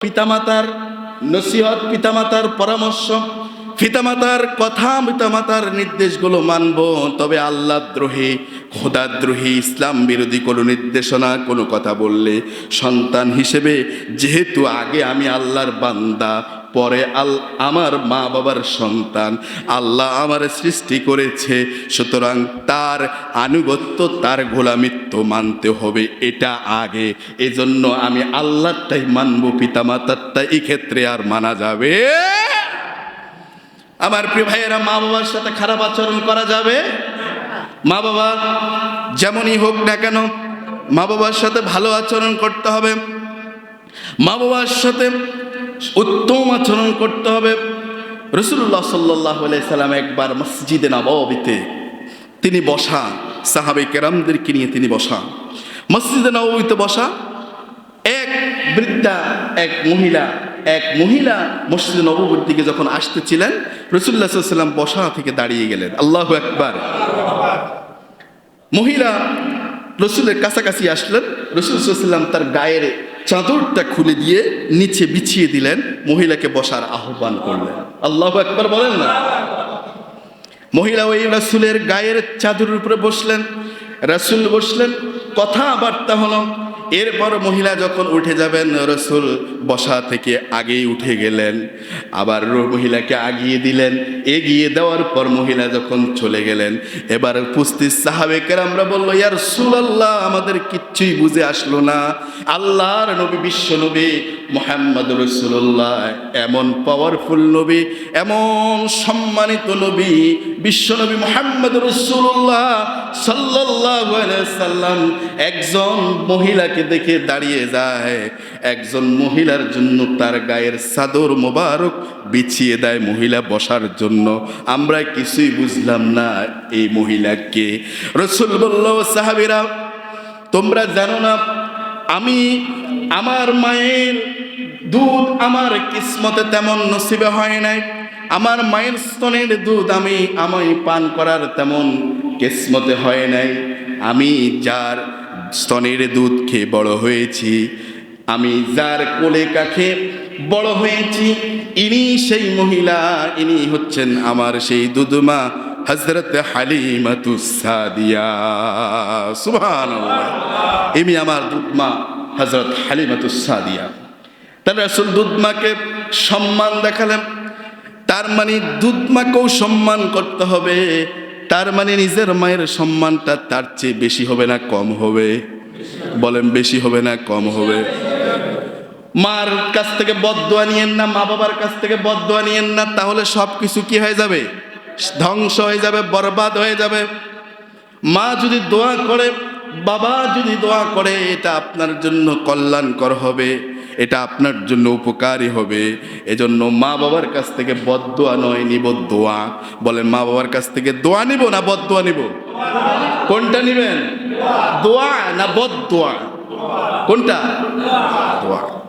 পিতামাতার নসিহত পিতামাতার পরামর্শ পিতামাতার কথা পিতামাতার নির্দেশগুলো মানব, তবে আল্লাহ দ্রোহী খোদাদ্রোহী ইসলাম বিরোধী কোনো নির্দেশনা, কোনো কথা বললে সন্তান হিসেবে যেহেতু আগে আমি আল্লাহর বান্দা, পরে আল, আমার মা বাবার সন্তান, আল্লাহ আমার সৃষ্টি করেছে, সুতরাং তার আনুগত্য, তার গোলামিত্ব মানতে হবে, এটা আগে। এজন্য আমি আল্লাহটাই মানব পিতামাতারটা এই ক্ষেত্রে আর মানা যাবে আমার প্রিয় ভাইয়েরা, মা বাবার সাথে খারাপ আচরণ করা যাবে? মা বাবা, যেমনই হোক না কেন, মা বাবার সাথে ভালো আচরণ করতে হবে। মা বাবার সাথে উত্তম আচরণ করতে হবে। রসুল্লাহ সাল্লাহ সাল্লাম একবার মসজিদে নববিতে তিনি বসা সাহাবে কেরামদেরকে নিয়ে তিনি বসা মসজিদে নববিতে বসা, এক বৃদ্ধা, এক মহিলা এক মহিলা মসজিদ নববীর দিকে যখন আসতেছিলেন রসুল্লাহ সাল্লাম বসা থেকে দাঁড়িয়ে গেলেন। আল্লাহ একবার মহিলা রসুলের কাছাকাছি আসলেন। রসুল সাল্লাম তার গায়ের চাদরটা খুলে দিয়ে নিচে বিছিয়ে দিলেন। মহিলাকে বসার আহ্বান করলেন। আল্লাহ একবার বলেন না। মহিলা ওই রাসুলের গায়ের চাদরের উপরে বসলেন। রাসুল বসলেন। কথাবার্তা হলো এরপর মহিলা যখন উঠে যাবেন, রসুল বসা থেকে আগেই উঠে গেলেন। আবার মহিলাকে আগিয়ে দিলেন। এগিয়ে দেওয়ার পর মহিলা যখন চলে গেলেন, এবার পুস্তি সাহাবেকের আমরা বলল ইয়ার সুল আল্লাহ আমাদের কিচ্ছুই বুঝে আসলো না। আল্লাহর নবী, বিশ্ব নবী মোহাম্মদ রসুল্লাহ এমন পাওয়ারফুল নবী, এমন সম্মানিত নবী বিশ্বনবী মোহাম্মদ রসুল্লাহ সাল্লাহ সাল্লাম একজন মহিলাকে দেখে দাঁড়িয়ে যায়। একজন মহিলার জন্য তার গায়ের চাদর মোবারক বিছিয়ে দেয় মহিলা বসার জন্য। আমরা কিছুই বুঝলাম না এই মহিলাকে। রসুল বলল, সাহাবিরা, তোমরা জানো না, আমি আমার মায়ের দুধ আমার কিসমতে তেমন নসিবে হয় নাই। আমার মায়ের স্তনের দুধ আমি আমায় পান করার তেমন কিসমতে হয় নাই। আমি যার স্তনের দুধ খেয়ে বড় হয়েছি, আমি যার কোলে কাখে বড় হয়েছি, ইনি সেই মহিলা, ইনি হচ্ছেন আমার সেই দুধমা হজরত হালিমাতু সাদিয়া। সুবহানাল্লাহ। ইনি আমার দুধমা হজরত হালিমাতু তার রাসূল দুধমাকে সম্মান দেখালেন। তার মানে দুধমাকেও সম্মান করতে হবে। তার মানে নিজের মায়ের সম্মানটা তার চেয়ে বেশি হবে না, কম হবে। বলেন বেশি হবে না, কম হবে। মার কাছ থেকে বদদোয়া নিয়েন না মা বাবার কাছ থেকে বদদোয়া নিয়েন না, তাহলে সব কিছু কি হয়ে যাবে? ধ্বংস হয়ে যাবে, বরবাদ হয়ে যাবে। মা যদি দোয়া করে, বাবা যদি দোয়া করে, এটা আপনার জন্য কল্যাণকর হবে। এটা আপনার জন্য উপকারী হবে। এজন্য মা বাবার কাছ থেকে বদোয়া নয়, নিব দোয়া। বলেন মা বাবার কাছ থেকে দোয়া নিব না বদোয়া নিব? কোনটা নিবেন? দোয়া না বদোয়া কোনটা? দোয়া।